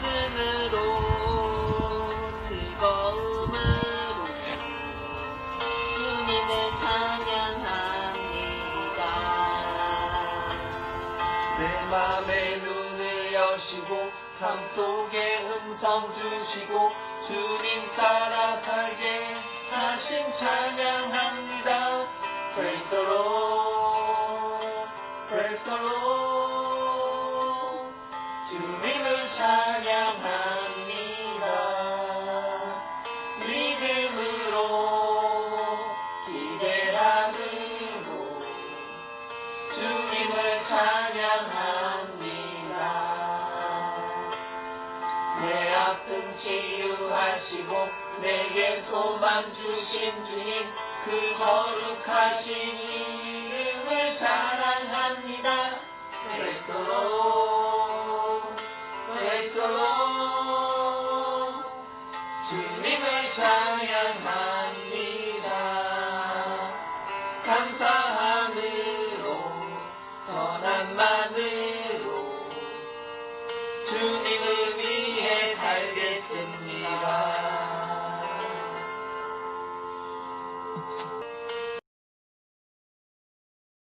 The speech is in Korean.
말씀으로 즐거움으로 주님을 찬양합니다. 내 맘에 눈을 여시고 삶 속에 음성 주시고 주님 따라 살게 하신 찬양 주님을 찬양합니다. 내 아픔 치유하시고 내게 소망 주신 주님 그 거룩하신 이름을 사랑합니다. 그리스도 그리스도 주님을 찬양합니다